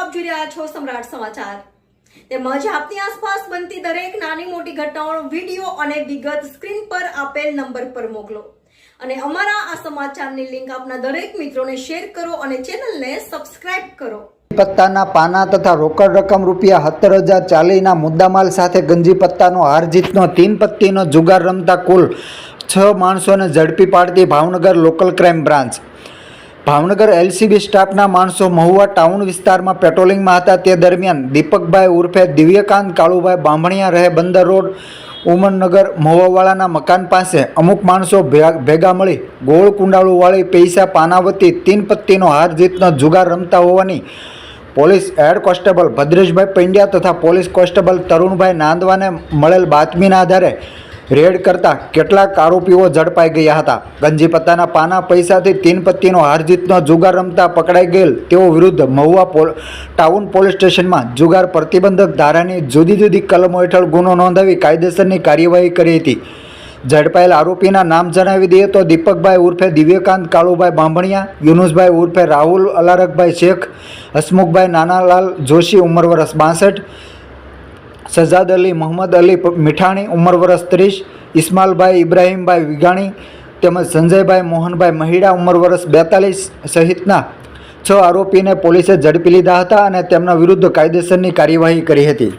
આપ જોઈ રહ્યા છો સમ્રાટ સમાચાર. તેમજ આપની આસપાસ બનતી દરેક નાની મોટી ઘટનાઓનો વીડિયો અને વિગત સ્ક્રીન પર આપેલ નંબર પર મોકલો. અને અમારા આ સમાચારની લિંક આપના દરેક મિત્રોને શેર કરો અને ચેનલને સબસ્ક્રાઇબ કરો. પત્તાના પાના તથા રોકડ રકમ રૂપિયા સત્તર હજાર ચાલીના મુદ્દામાલ સાથે ગંજી પત્તાનો હાર જીતનો તીન પત્તીનો જુગાર રમતા કુલ છ માણસોને ઝડપી પાડતી Bhavnagar local crime branch. Bhavnagar LCB સ્ટાફના માણસો મહુવા ટાઉન વિસ્તારમાં પેટ્રોલિંગમાં હતા. તે દરમિયાન દીપકભાઈ ઉર્ફે દિવ્યકાંત કાળુભાઈ બામણિયા રહે બંદર રોડ ઉમરનગર મહુવાવાળાના મકાન પાસે. અમુક માણસો ભેગા મળી ગોળ કુંડાળુવાળી પૈસા પાનાવતી તીન પત્તીનો હાર જીતનો જુગાર રમતા હોવાની police head constable Bhadreshbhai Pandya તથા પોલીસ કોન્સ્ટેબલ તરુણભાઈ નાંદવાને મળેલ બાતમીના આધારે રેડ કરતા કેટલાક આરોપીઓ ઝડપાઈ ગયા હતા. ગંજીપત્તાના પાના પૈસાથી તીન પત્તીનો હારજીતનો જુગાર રમતા પકડાઈ ગયેલ તેઓ વિરુદ્ધ મહુવા ટાઉન પોલીસ સ્ટેશનમાં જુગાર પ્રતિબંધક ધારાની જુદી જુદી કલમો હેઠળ ગુનો નોંધાવી કાયદેસરની કાર્યવાહી કરી હતી. ઝડપાયેલ આરોપીના નામ જણાવી દઈએ તો દીપકભાઈ ઉર્ફે દિવ્યકાંત, કાળુભાઈ બાંભણિયા, યુનુસભાઈ ઉર્ફે રાહુલ અલારકભાઈ શેખ, હસમુખભાઈ નાનાલાલ, જોશી ઉંમર વર્ષ બાસઠ સજાદ અલી, મોહમ્મદ અલી મીઠાણી, ઉંમર વર્ષ ત્રીસ, ઇસ્માલભાઈ, ઇબ્રાહીમભાઈ વિઘાણી તેમજ સંજયભાઈ, મોહનભાઈ મહિડા, ઉંમર વર્ષ બેતાલીસ સહિતના છ આરોપીને પોલીસે ઝડપી લીધા હતા અને તેમના વિરુદ્ધ કાયદેસરની કાર્યવાહી કરી હતી.